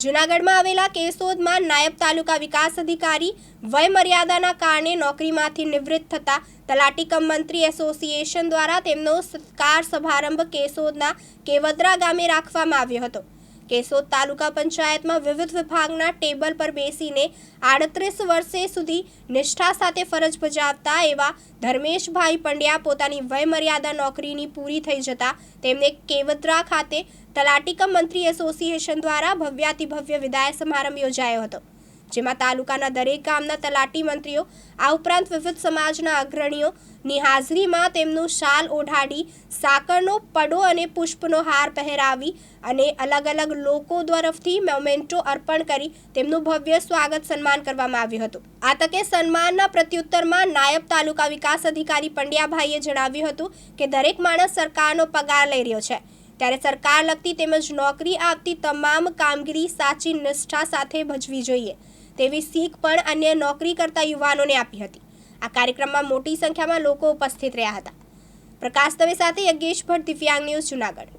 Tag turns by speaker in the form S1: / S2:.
S1: જૂનાગઢમાં આવેલા કેશોદમાં નાયબ તાલુકા વિકાસ અધિકારી વય મર્યાદાના કારણે નોકરીમાંથી નિવૃત્ત થતા તલાટી કમ મંત્રી એસોસિએશન દ્વારા તેમનો સત્કાર સમારંભ કેશોદના કેવદરા ગામે રાખવામાં આવ્યો હતો. કેશોદ તાલુકા પંચાયતમાં વિવિધ વિભાગના ટેબલ પર બેસીને આડત્રીસ વર્ષે સુધી નિષ્ઠા સાથે ફરજ બજાવતા એવા ધર્મેશભાઈ પંડ્યા પોતાની વયમર્યાદા નોકરીની પૂરી થઈ જતા તેમને કેવદરા ખાતે તલાટીકમ મંત્રી એસોસિએશન દ્વારા ભવ્યાતિભવ્ય વિદાય સમારંભ યોજાયો હતો. જેમાં તાલુકાના દરેક ગામના તલાટી મંત્રીઓ, આ ઉપરાંત વિવિધ સમાજના અગ્રણીઓની હાજરીમાં તેમનું શાલ ઓઢાડી, સાકરનો પડો અને પુષ્પનો હાર પહેરાવી અને અલગ અલગ લોકો તરફથી મોમેન્ટો અર્પણ કરી તેમનું ભવ્ય સ્વાગત સન્માન કરવામાં આવ્યું હતું. આ તકે સન્માનના પ્રત્યુત્તરમાં નાયબ તાલુકા વિકાસ અધિકારી પંડ્યાભાઈએ જણાવ્યું હતું કે દરેક માણસ સરકારનો પગાર લઈ રહ્યો છે. ત્યારે સરકાર લગતી તેમજ નોકરી આપતી તમામ કામગીરી સાચી નિષ્ઠા સાથે ભજવી જોઈએ. તેવી શીખ પણ અન્ય નોકરી કરતા યુવાનોને આપી હતી. આ કાર્યક્રમમાં મોટી સંખ્યામાં લોકો ઉપસ્થિત રહ્યા હતા. પ્રકાશ દવે સાથે યજ્ઞેશ ભટ્ટ દિવ્યાંગ ન્યૂઝ જુનાગઢ.